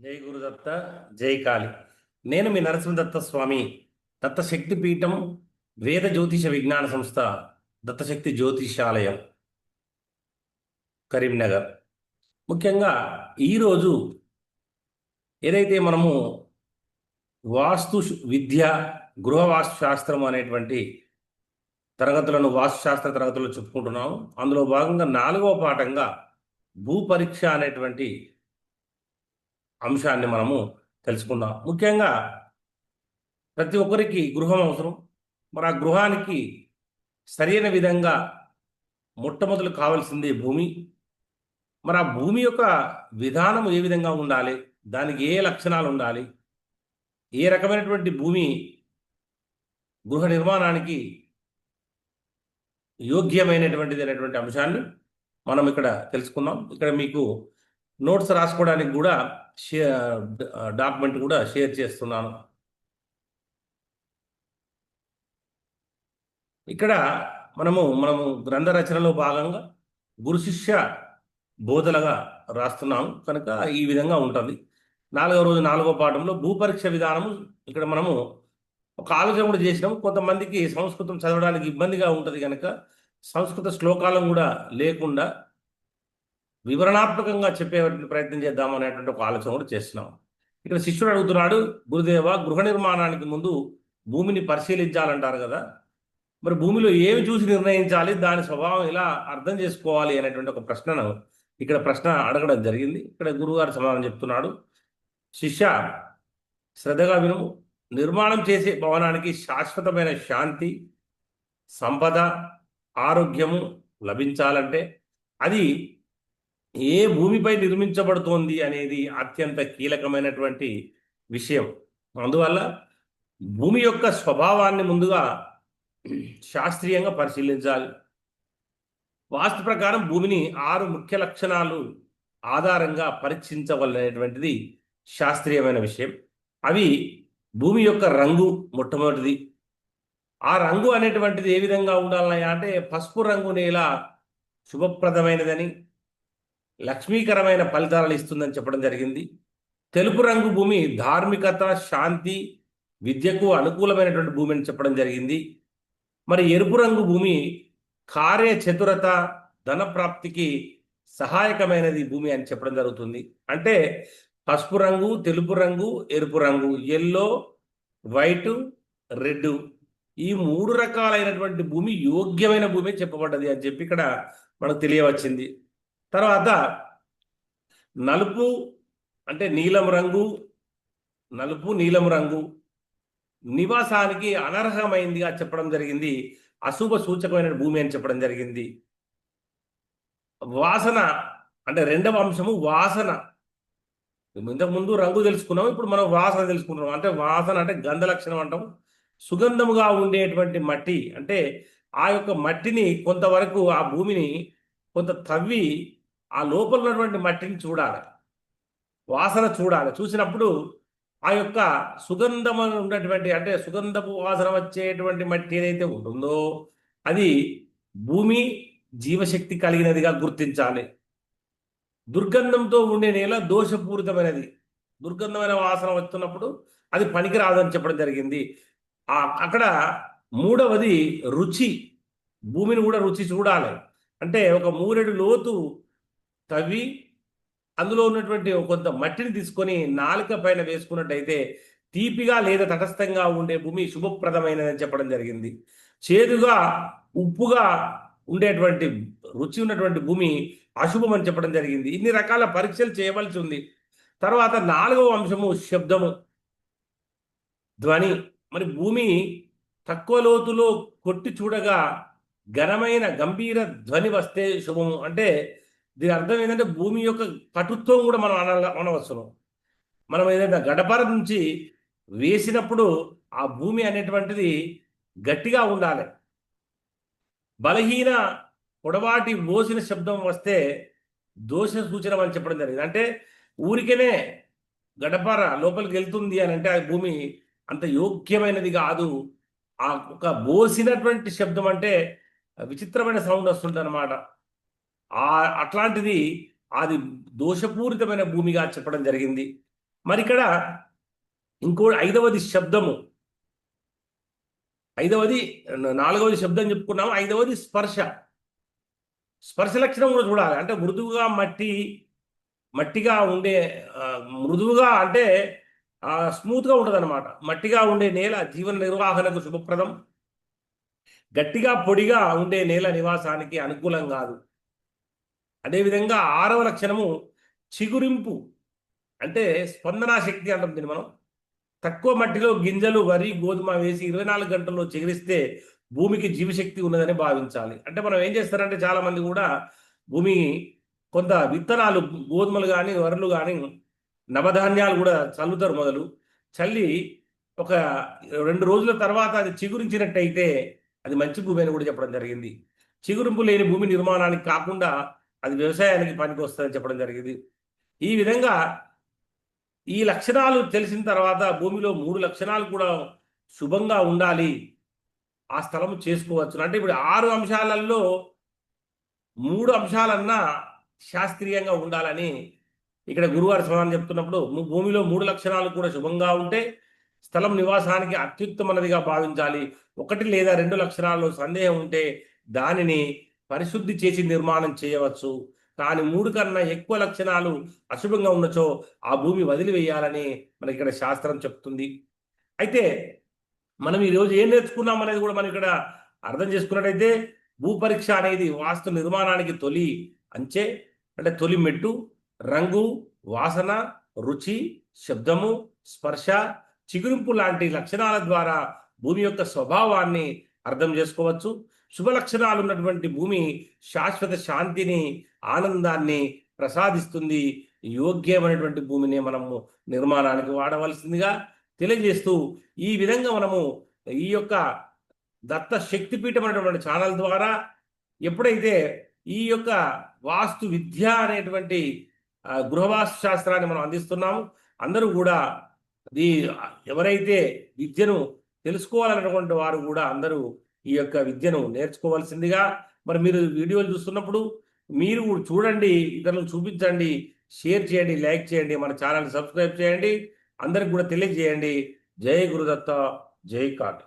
జై గురుదత్త జై కాళి. నేను మీ నరసింహదత్త స్వామి దత్తశక్తి పీఠం వేద జ్యోతిష విజ్ఞాన సంస్థ దత్తశక్తి జ్యోతిషాలయం కరీంనగర్. ముఖ్యంగా ఈరోజు ఏదైతే మనము వాస్తు విద్య గృహ వాస్తు శాస్త్రం అనేటువంటి తరగతులను వాస్తు శాస్త్ర తరగతులు చెప్పుకుంటున్నాము. అందులో భాగంగా నాలుగవ పాఠంగా భూపరీక్ష అనేటువంటి అంశాన్ని మనము తెలుసుకుందాం. ముఖ్యంగా ప్రతి ఒక్కరికి గృహం అవసరం. మరి ఆ గృహానికి సరైన విధంగా మొట్టమొదలు కావాల్సింది భూమి. మరి ఆ భూమి యొక్క విధానం ఏ విధంగా ఉండాలి? దానికి ఏ లక్షణాలు ఉండాలి? ఏ రకమైనటువంటి భూమి గృహ నిర్మాణానికి యోగ్యమైనటువంటిది అనేటువంటి అంశాన్ని మనం ఇక్కడ తెలుసుకుందాం. ఇక్కడ మీకు నోట్స్ రాసుకోవడానికి కూడా షే డాక్యుమెంట్ కూడా షేర్ చేస్తున్నాను. ఇక్కడ మనము మనము గ్రంథ రచనలో భాగంగా గురు శిష్య బోధనగా రాస్తున్నాము. కనుక ఈ విధంగా ఉంటుంది. నాలుగో రోజు నాలుగో పాఠంలో భూపరీక్ష విధానము ఇక్కడ మనము ఒక ఆలోచన కూడా చేసినాము. కొంతమందికి సంస్కృతం చదవడానికి ఇబ్బందిగా ఉంటుంది కనుక సంస్కృత శ్లోకాలను కూడా లేకుండా వివరణాత్మకంగా చెప్పేటువంటి ప్రయత్నం చేద్దాం అనేటువంటి ఒక ఆలోచన కూడా చేస్తున్నాం. ఇక్కడ శిష్యుడు అడుగుతున్నాడు గురుదేవ గృహ నిర్మాణానికి ముందు భూమిని పరిశీలించాలంటారు కదా. మరి భూమిలో ఏమి చూసి నిర్ణయించాలి? దాని స్వభావం ఎలా అర్థం చేసుకోవాలి? అనేటువంటి ఒక ప్రశ్నను ఇక్కడ ప్రశ్న అడగడం జరిగింది. ఇక్కడ గురుగారు సమాధానం చెప్తున్నాడు. శిష్య శ్రద్ధగా విను. నిర్మాణం చేసే భవనానికి శాశ్వతమైన శాంతి సంపద ఆరోగ్యము లభించాలంటే అది ఏ భూమిపై నిర్మించబడుతోంది అనేది అత్యంత కీలకమైనటువంటి విషయం. అందువల్ల భూమి యొక్క స్వభావాన్ని ముందుగా శాస్త్రీయంగా పరిశీలించాలి. వాస్తు ప్రకారం భూమిని ఆరు ముఖ్య లక్షణాలు ఆధారంగా పరీక్షించవలనేటువంటిది శాస్త్రీయమైన విషయం. అవి భూమి యొక్క రంగు మొట్టమొదటిది. ఆ రంగు అనేటువంటిది ఏ విధంగా ఉండాలన్నాయా అంటే పసుపు రంగు నేల శుభప్రదమైనదని లక్ష్మీకరమైన ఫలితాలను ఇస్తుందని చెప్పడం జరిగింది. తెలుపు రంగు భూమి ధార్మికత శాంతి విద్యకు అనుకూలమైనటువంటి భూమి అని చెప్పడం జరిగింది. మరి ఎరుపు రంగు భూమి కార్య చతురత ధన ప్రాప్తికి సహాయకమైనది భూమి అని చెప్పడం జరుగుతుంది. అంటే పసుపు రంగు తెలుపు రంగు ఎరుపు రంగు ఎల్లో వైట్ రెడ్ ఈ మూడు రకాలైనటువంటి భూమి యోగ్యమైన భూమి చెప్పబడ్డది అని చెప్పి ఇక్కడ మనకు తెలియవచ్చింది. తర్వాత నలుపు అంటే నీలం రంగు నలుపు నీలం రంగు నివాసానికి అనర్హమైందిగా చెప్పడం జరిగింది. అశుభ సూచకమైన భూమి అని చెప్పడం జరిగింది. వాసన అంటే రెండవ అంశము వాసన. ఇంతకుముందు రంగు తెలుసుకున్నాం ఇప్పుడు మనం వాసన తెలుసుకుంటున్నాం అంటే వాసన అంటే గంధ లక్షణం అంటాం. సుగంధముగా ఉండేటువంటి మట్టి అంటే ఆ యొక్క మట్టిని కొంతవరకు ఆ భూమిని కొంత తవ్వి ఆ లోపల ఉన్నటువంటి మట్టిని చూడాలి. వాసన చూడాలి. చూసినప్పుడు ఆ యొక్క సుగంధం ఉన్నటువంటి అంటే సుగంధపు వాసన వచ్చేటువంటి మట్టి ఏదైతే ఉంటుందో అది భూమి జీవశక్తి కలిగినదిగా గుర్తించాలి. దుర్గంధంతో ఉండే నేల దోషపూరితమైనది. దుర్గంధమైన వాసన వస్తున్నప్పుడు అది పనికిరాదని చెప్పడం జరిగింది. ఆ అక్కడ మూడవది రుచి. భూమిని కూడా రుచి చూడాలి. అంటే ఒక మూరెడు లోతు తవ్వి అందులో ఉన్నటువంటి కొంత మట్టిని తీసుకొని నాలుక పైన వేసుకున్నట్టయితే తీపిగా లేదా తటస్థంగా ఉండే భూమి శుభప్రదమైనదని చెప్పడం జరిగింది. చేదుగా ఉప్పుగా ఉండేటువంటి రుచి ఉన్నటువంటి భూమి అశుభం అని చెప్పడం జరిగింది. ఇన్ని రకాల పరీక్షలు చేయవలసి ఉంది. తర్వాత నాలుగవ అంశము శబ్దము. ధ్వని. మరి భూమి తక్కువ లోతులో కొట్టి చూడగా ఘనమైన గంభీర ధ్వని వస్తే శుభము. అంటే దీని అర్థం ఏంటంటే భూమి యొక్క కటుత్వం కూడా మనం అన అనవసరం. మనం ఏదైనా గడపర నుంచి వేసినప్పుడు ఆ భూమి అనేటువంటిది గట్టిగా ఉండాలి. బలహీన పొడవాటి మోసిన శబ్దం వస్తే దోష సూచన అని చెప్పడం జరిగింది. అంటే ఊరికనే గడపర లోపలికి వెళ్తుంది అని అంటే ఆ భూమి అంత యోగ్యమైనది కాదు. ఆ ఒక బోసినటువంటి శబ్దం అంటే విచిత్రమైన సౌండ్ వస్తుంది అనమాట ఆ అట్లాంటిది అది దోషపూరితమైన భూమిగా చెప్పడం జరిగింది. మరి ఇక్కడ ఇంకో ఐదవది శబ్దము. ఐదవది నాలుగవది శబ్దం చెప్పుకున్నాము. ఐదవది స్పర్శ. స్పర్శ లక్షణం కూడా చూడాలి. అంటే మృదువుగా మట్టి మట్టిగా ఉండే మృదువుగా అంటే స్మూత్గా ఉంటుంది అనమాట మట్టిగా ఉండే నేల జీవన నిర్వహణకు శుభప్రదం. గట్టిగా పొడిగా ఉండే నేల నివాసానికి అనుకూలం కాదు. అదేవిధంగా ఆరవ లక్షణము చిగురింపు అంటే స్పందనా శక్తి అంటాం దీన్ని మనం. తక్కువ మట్టిలో గింజలు వరి గోధుమ వేసి ఇరవై నాలుగు గంటల్లో చిగురిస్తే భూమికి జీవశక్తి ఉన్నదని భావించాలి. అంటే మనం ఏం చేస్తారంటే చాలా మంది కూడా భూమి కొంత విత్తనాలు గోధుమలు కానీ వరలు కానీ నవధాన్యాలు కూడా చల్లుతారు మొదలు. చల్లి ఒక రెండు రోజుల తర్వాత అది చిగురించినట్టయితే అది మంచి భూమి అని కూడా చెప్పడం జరిగింది. చిగురింపు లేని భూమి నిర్మాణానికి కాకుండా అది వ్యవసాయానికి పనికి వస్తుందని చెప్పడం జరిగింది. ఈ విధంగా ఈ లక్షణాలు తెలిసిన తర్వాత భూమిలో మూడు లక్షణాలు కూడా శుభంగా ఉండాలి. ఆ స్థలం చేసుకోవచ్చు. అంటే ఇప్పుడు ఆరు అంశాలలో మూడు అంశాలన్నా శాస్త్రీయంగా ఉండాలని ఇక్కడ గురువారి సమాధానం చెప్తున్నప్పుడు భూమిలో మూడు లక్షణాలు కూడా శుభంగా ఉంటే స్థలం నివాసానికి అత్యుత్తమన్నదిగా భావించాలి. ఒకటి లేదా రెండు లక్షణాల్లో సందేహం ఉంటే దానిని పరిశుద్ధి చేసి నిర్మాణం చేయవచ్చు. కానీ మూడు కన్నా ఎక్కువ లక్షణాలు అశుభంగా ఉన్నచో ఆ భూమి వదిలివేయాలని మనకి ఇక్కడ శాస్త్రం చెప్తుంది. అయితే మనం ఈరోజు ఏం నేర్చుకున్నాం అనేది కూడా మనం ఇక్కడ అర్థం చేసుకున్నట్టయితే భూ పరీక్ష అనేది వాస్తు నిర్మాణానికి తొలి అంచే అంటే తొలి మెట్టు రంగు వాసన రుచి శబ్దము స్పర్శ చిగురింపు లాంటి లక్షణాల ద్వారా భూమి యొక్క స్వభావాన్ని అర్థం చేసుకోవచ్చు. శుభ లక్షణాలు ఉన్నటువంటి భూమి శాశ్వత శాంతిని ఆనందాన్ని ప్రసాదిస్తుంది. యోగ్యమైనటువంటి భూమిని మనము నిర్మాణానికి వాడవలసిందిగా తెలియజేస్తూ ఈ విధంగా మనము ఈ యొక్క దత్త శక్తిపీఠం అనేటువంటి ఛానల్ ద్వారా ఎప్పుడైతే ఈ యొక్క వాస్తు విద్య అనేటువంటి గృహవాస్తు శాస్త్రాన్ని మనం అందిస్తున్నాము అందరూ కూడా ఎవరైతే విద్యను తెలుసుకోవాలన్నటువంటి వారు కూడా అందరూ ఈ యొక్క విద్యను నేర్చుకోవాల్సిందిగా. మరి మీరు వీడియోలు చూస్తున్నప్పుడు మీరు చూడండి ఇతరులకు చూపించండి షేర్ చేయండి లైక్ చేయండి మన ఛానల్ సబ్స్క్రైబ్ చేయండి. అందరికి కూడా తెలియజేయండి. జై గురుదత్త జై కాట్